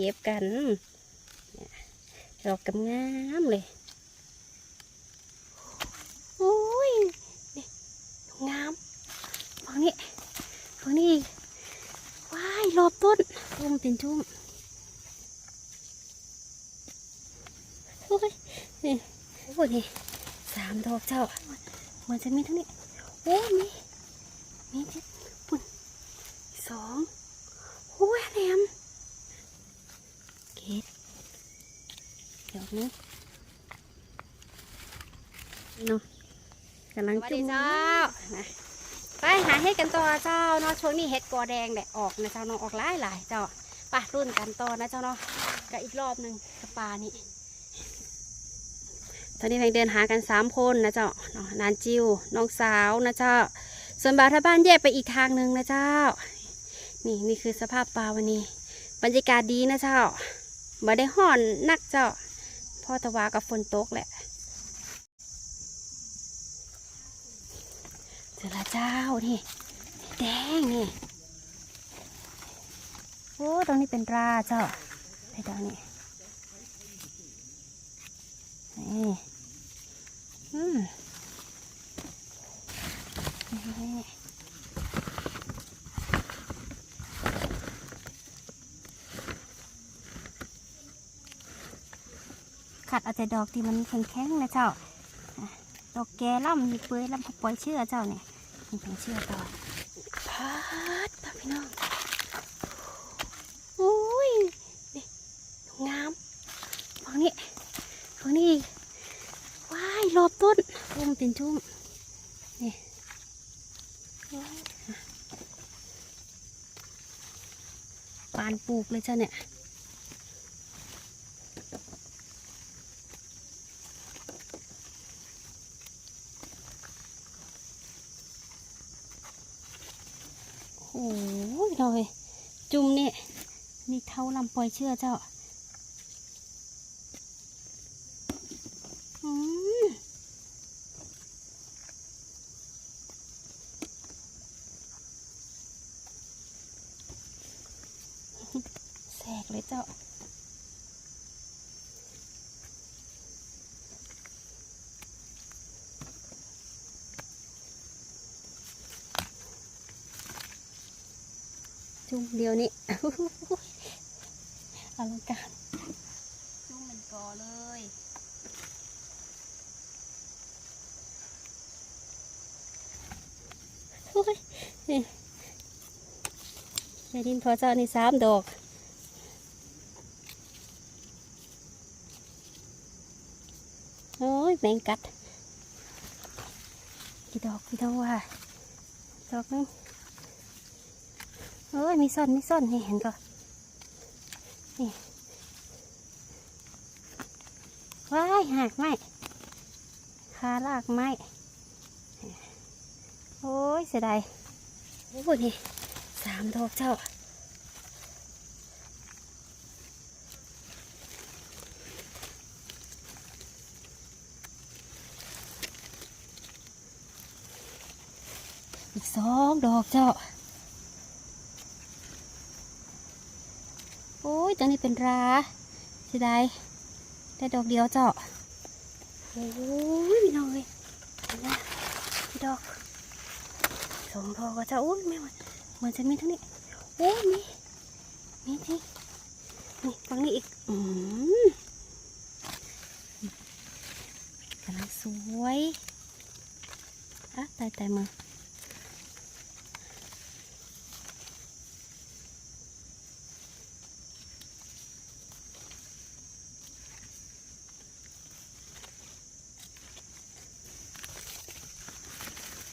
ก็บกันดอกกำงามเลยโอ้ยงามฝั่งนี้ฝั่งนี้ว้ายรอบต้นต้มเป็นชุ่มโอ้ยนี่โอ้ยนี่สามดอกเจ้ามือนจะมีทั้งนี้โอ้ยมีมีที่ปุ่นสองโอ้ยแหลมเกด ดอกนี้เนาะกำลังสวัสจุ่ดีมเจ้านะไปหาเห็ดกันต่อเจ้าเนาะช่วงนี้เห็ดกอแดงแดดออกนะเจ้าเนาะออกหลายหลายๆเจ้าไปรุ่นกันต่อนะเจ้าเนาะก็อีกรอบหนึ่งกับปลานี่ตอนนี้แพงเดินหากันสามคนนะเจ้าเนาะนานจิวน้องสาวนะเจ้า ส่วนบ่าวท่าบ้านแยกไปอีกทางหนึ่งนะเจ้า นี่นี่คือสภาพปลาวันนี้ บรรยากาศดีนะเจ้าบ่ได้ห่อนนักเจ้าเพ่อตะวากับฝนตกแหละเจอละเจ้านี่แดงนี่โอ้ตรงนี้เป็นราเจ้าไปตรงนี้นี่อืมนี่ ขัดเอาแต่ดอกที่มันแข็งๆนะเจ้าดอกแก่ล่ำมีเปื่อยล่ำปล่อยเชื่อเจ้าเนี่ยมีเป็นเชื่อต่อพัดป่ะพี่น้องโอ้ยนี่งามฝั่งนี้ฝั่งนี้อีกว้ายรอบต้นต้มเป็นชุ่มนี่โอ้ยปานปลูกเลยเจ้าเนี่ย โอ้ยเราเลยจุ่มเนี่ยนี่ เท่าลำปลอยเชื่อเจ้าอืมแสกเลยเจ้าจุ่มเดียวนี้ อลังการจุ่มเป็นกอเลยโอ้ยนี่ยายดินพอเจ้านี่สามดอกโอ้ยแมงกัดกี่ดอกกี่ดอกว่าดอกหนึงเอ้ยมีซ่อนมีซ่อนนี่เห็นก็นี่ ว้ายหักไม้ขาลากไม้โอ้ยเสียดายโอ้ยนี่สามดอกเจ้าอีกสองดอกเจ้า โอ้งนี้เป็นราสียดายได้ดอกเดียวเจ้าโอ้ยพี่น้องเลยนไหมพี่ดอกสองดอกก็จ้าโอ้ยไม่ไหวเหมือนจะมีทั้งนี้โอ้ยมีมีที่นี่ฝั่งนี้อีกอืมกำลังสวยอะตายตายมือ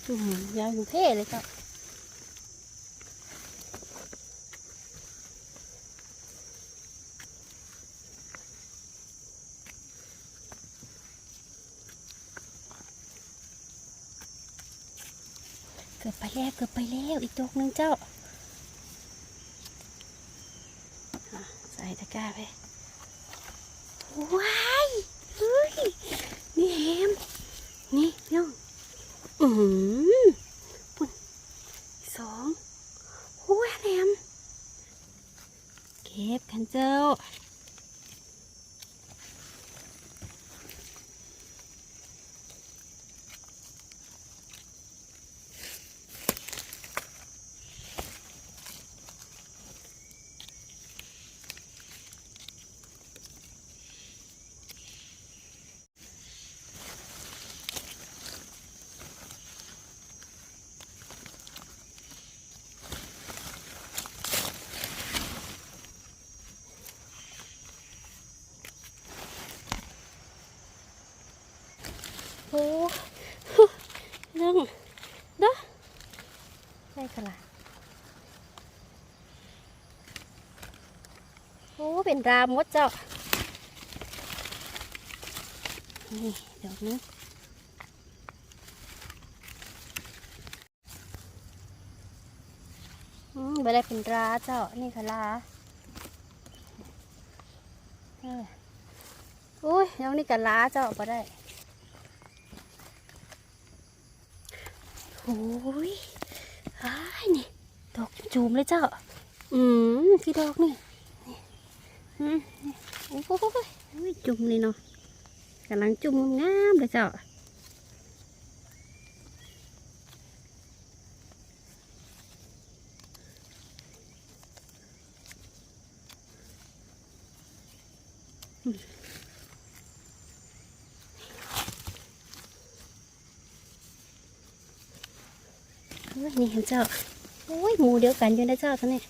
ยาวอยู่เท่เลยเจ้าเกือบไปแล้วเกือบไปแล้วอีกดอกหนึงเจ้าใส่ตะกร้าไปว้ายเฮ้ยนี่แฮมนี่น้อง อืมปุ่นสองโอ้ยแหลมเก็ ก็บกันเจ้า โอ้เรื่องเด้อใช่กะล่ะโอ้ เป็นรามดเจ้า นี่เดี๋ยวนี้อืมไม่ได้เป็นราเจ้า นี่ค่ะลาเอออุ้ยแล้วนี่กับลาเจ้าไ่ได้ โอ้ยอ้ายนี่ ดอกจูมเลยเจ้า อืมกี่ดอกนี่นี่อืมโอ้โหอุ้ยจุ่มเลยเนาะกำลังจุ่มงามเลยเจ้าเฮ้ นี่เห็นเจ้า โอ้ยหมูเดียวกันอยู่นะเจ้าตัวนี้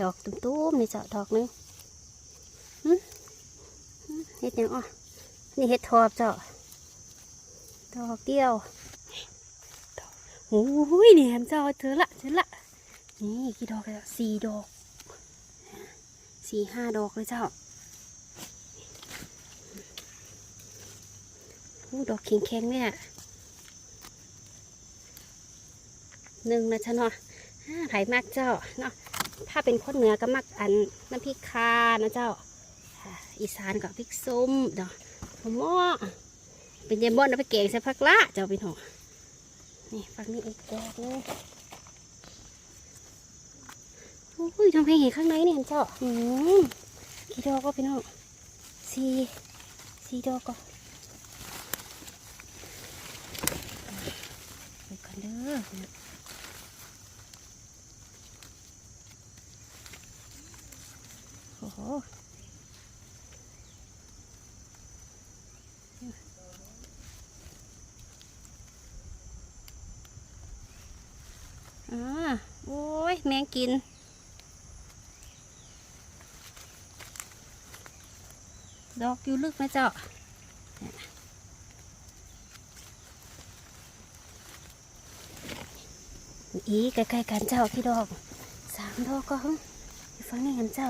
ดอกตุ้มๆนี่เจ้าดอกนึงเห็ดยังอะนี่เห็ดทอบเจ้าดอกเดียวโอ้ยนี่เห็นเจ้าเจอละเจอละนี่กี่ดอกเจ้าสี่ดอกสี่ห้าดอกเลยเจ้า ดอกขิงแข็งเนี่ยหนึ่งนะชะเนาะห้าไผ่มากเจ้าเนาะถ้าเป็นคนเหนือก็มักอันน้ำพริกคานะเจ้า อีสานกับพริกส้มเนาะหม้อเป็นยายมอนเอาไปเก่งใส่ผักละเจ้าพี่น้องนี่ฝักนี้อีกดอกเลยโอ้ยทำให้เห็นข้างในเนี่เห็นเจ้าอืมกี่ดอกก็พี่น้องสี่สี่ดอกก็ ไปกันเด้ อโอ้โหอ่าโอ้ย แมงกินดอกอยู่ลึกนะเจ้า อีใกล้ๆกันเจ้าพี่ดอกสามดอกก็หึอยู่ฟังนี่กันเจ้า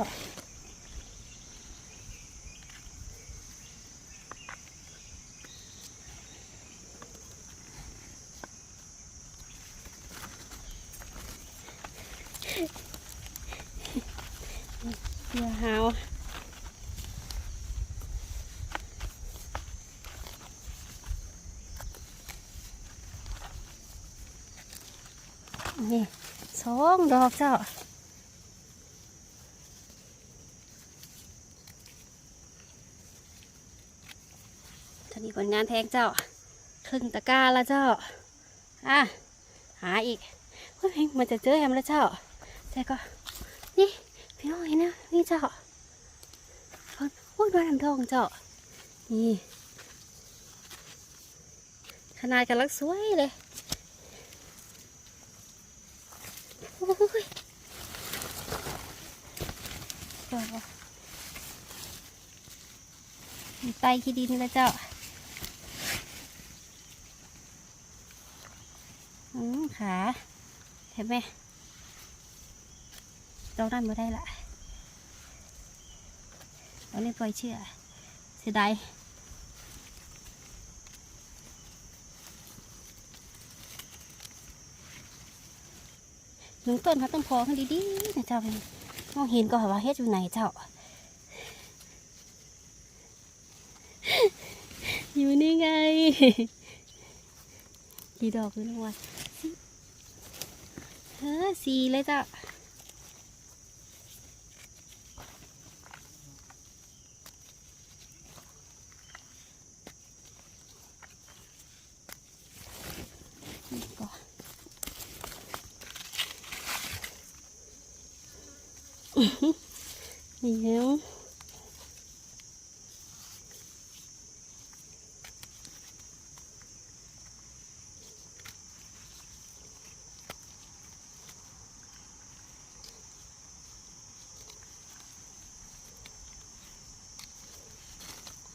เดี๋ยวหาว นี่สองดอกเจ้าท่านี้ผลงานแทงเจ้า ครึ่งตะกร้าแล้วเจ้า อะ หาอีกเฮ้ยมันจะเจอแฮมแล้วเจ้าแต่ก็ นี่ พี่น้องเห็นนะนี่เจ้าโอ้ยบ้านน้ำทองเจ้า นี่ ขนาดกำลังสวยเลย โอ้ยเจ้ามีไตขี้ดินแล้วเจ้าอืมขาเห็นไหมเราได้มาได้ละเราเล่นปล่อยเชื่อเสียดาย หนึ่งต้นเขาต้องพอให้ดีๆนะเจ้าเป็นมองเห็นก็ว่าเฮ็ดอยู่ไหนเจ้า อยู่นี่ไงกี่ดอกเลยนะวันเฮ้ออสีเลยเจ้า อื้อหือนี่แล้ว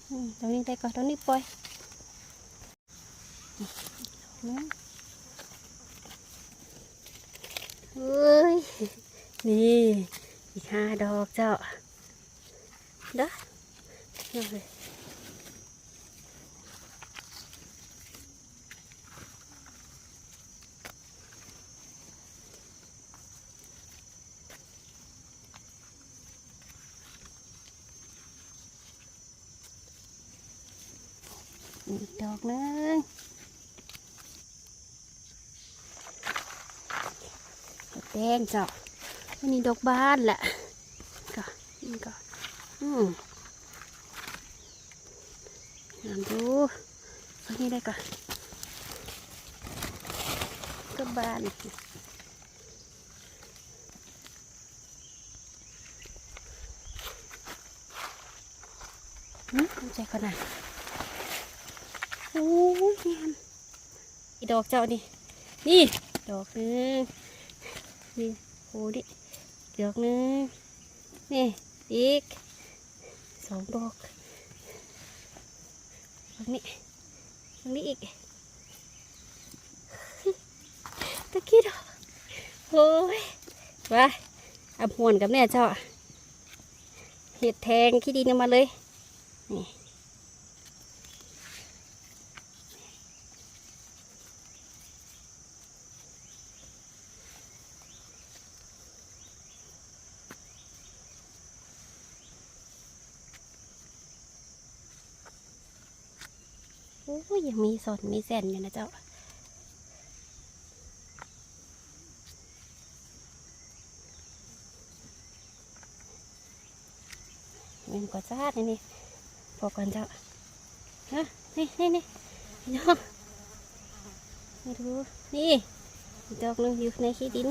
อืมตรงนี้ได้ก่ อีกห้าดอกเจ้าเด้อเลยอีกดอกนึงแดงเจ้า อันนี้ดอกบานแหละก็นี่ก็อืมงามดูอันนี้ได้ก่อนก็บานอืมเอาใจก่อนนะโอ้ยงามอีดอกเจ้านี่นี่ ดอกนึงนี่โอ้ดิ ดอกหนึงนี่อีกสองดอกตรงนี้ตรงนี้อีกตะกี้ดอกโอ้ยไปเอาหวนกับเนี่ยเจ้าเห็ดแทงขี้ดินมาเลยนี่ อ้ยยังมีสนมีแสนอยู่นะเจ้าเป็นกว่าซาดนี่นี่พอก่อนเจ้าฮะนี่นี่นี่น้องมาดูนี่ดอกนึงอยู่ในขี้ดิน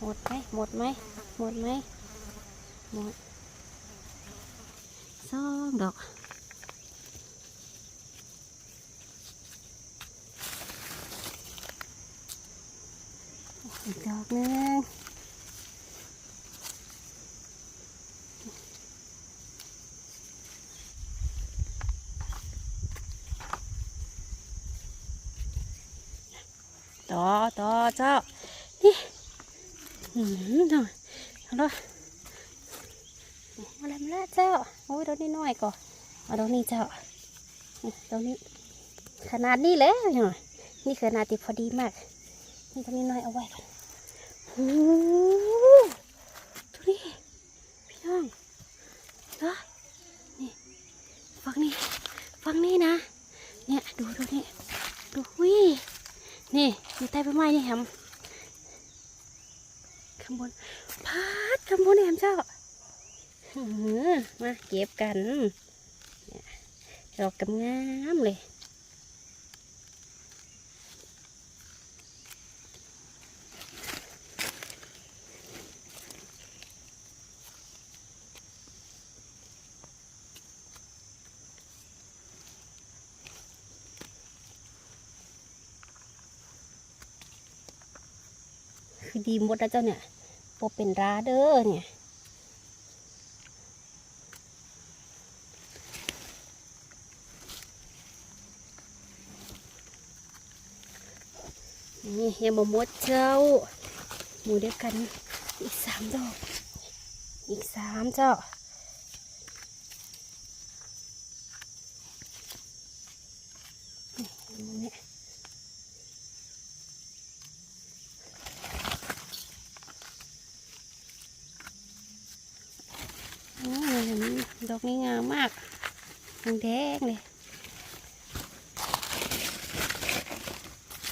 หมดไหมหมดไหมหมดไหมหมด สองดอกอีกดอกนึงต่อต่อเจ้า นี่อืมหน่อยเอาละมาแล้วมาแล้วเจ้า โอ้ยดอกนี้น้อยก่อน เอาดอกนี้เจ้านี่ดอกนี้ ขนาดนี้แล้วหน่อยนี่ขนาดที่พอดีมาก นี่ดอกนี้น้อยเอาไว้ก่อนโอ้ดูดิพี่น้องเนาะนี่ฝังนี้ฝั่งนี้นะ เนี่ยดูดูนี่ดูวิ่นี่อยู่ใต้ใบไม้นี่แฮมข้างบนพาดข้างบนแอมเจ้าอื้ออมาเก็บกัน ดอกกำงามเลยคือดีหมดแล้วเจ้าเนี่ยปบเป็นราเด้อเนี่ย นี่ ยังมาหมดเจ้า หมูเดียวกัน อีกสามดอก อีกสามเจ้าดอกนี้งามมากแดงเลย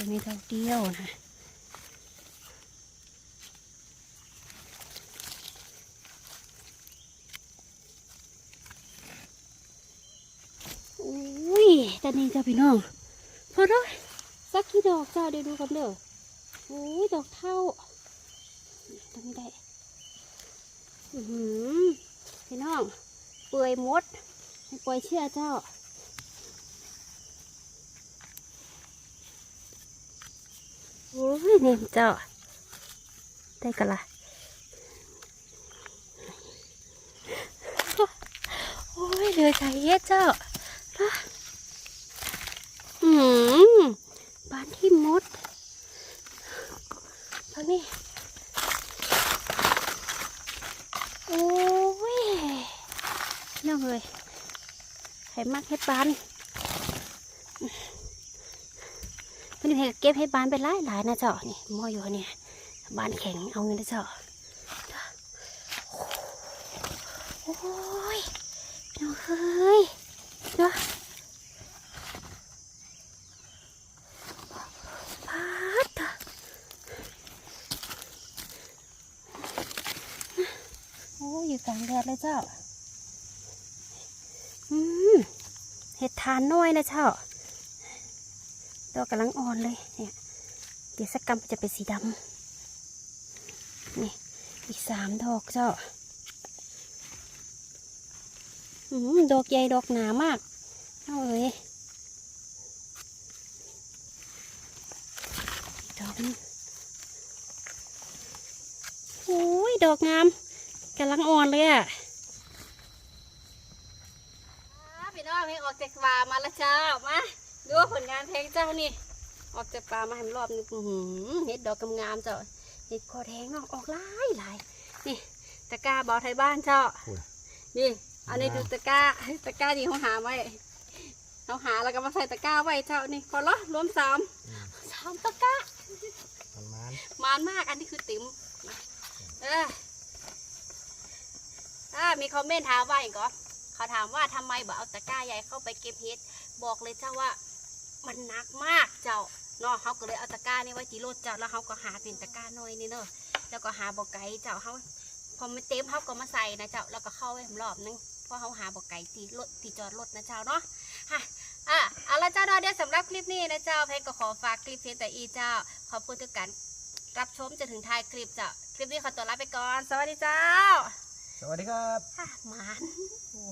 ตรงนี้ดอกเดียวนะอุ้ยตอนนี้เจ้าพี่น้องพอด้วยสักกี่ดอกเจ้าเดี๋ยวดูกันเด้อโอ้ยดอกเท่าตรงนี้ได้อือพี่น้องเปื่อยมดให้ปล่อยเชื่อเจ้า โอ้ยเนี่ยเจ้า ได้กันละโอ้ยเหลือใจเย็ดเจ้าอะอืมบ้านที่มดตอนนี้โอ้ยน้องเลยให้มากให้ปาน มันนี่ให้เก็บให้บานไปหลายหลายนะเจ้านี่มออยู่เนี่ยบานแข็งเอาเงินนะเจ้าโอ้ยน้องเฮ้ยเจ้าพาดเถอะโอ้ยอยู่กลางแดดเลยเจ้า อืมเห็ดทานน้อยนะเจ้า ดอกกำลังอ่อนเลยเนี่ยเดี๋ยวสักกรรมจะเป็นสีดำนี่อีกสามดอกเจ้าอืมดอกใหญ่ดอกหนามากเอาเลยดอกโอ้ยดอกงามกำลังอ่อนเลยอะพี่น้องเพลงออกจากป่ามาแล้วเจ้ามา ดูผลงานเพลงเจ้านี่ ออกจากป่ามาให้มันรอบนึงอื้อหือเห็ดดอกงามๆเจ้าเห็ดคอแดงเนาะออกหลายหลายนี่ตะกร้าบอไทยบ้านเจ้าโอ้ยนี่อันนี้ดูตะกร้าตะกร้าที่เขาหาไว้เขาหาแล้วก็มาใส่ตะกร้าไว้เจ้านี่พอละรวมสามอืมสามตะกร้ามันมันมานมากอันนี้คือติ๋มเอออ่ามีคอมเมนต์ถามว่าอีกเหรอเขาถามว่าทำไมบอกเอาตะกร้าใหญ่เข้าไปเก็บเห็ดบอกเลยเจ้าว่า มันหนักมากเจ้าเนาะเขาก็เลยเอาตะกร้านี่ไว้ที่รถเจ้าแล้วเขาก็หาเป็นตะกร้าน้อยนี่เนอะแล้วก็หาบอกไก่เจ้าเขาพอมันเต็มเขาก็มาใส่นะเจ้าแล้วก็เข้าไว้รอบนึงเพราะเขาหาบอกไก่ตีรถตีจอดรถนะเจ้าเนาะฮะอะเอาละเจ้าเนาะเดี๋ยวสำหรับคลิปนี้นะเจ้าเพชรก็ขอฝากคลิปเพียงแต่อีเจ้าขอบคุณทุกการรับชมจนถึงท้ายคลิปจ้ะคลิปนี้ขอตัวลาไปก่อน สวัสดีเจ้า สวัสดีครับค่ะหมานโอ้